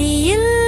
மத்தியில்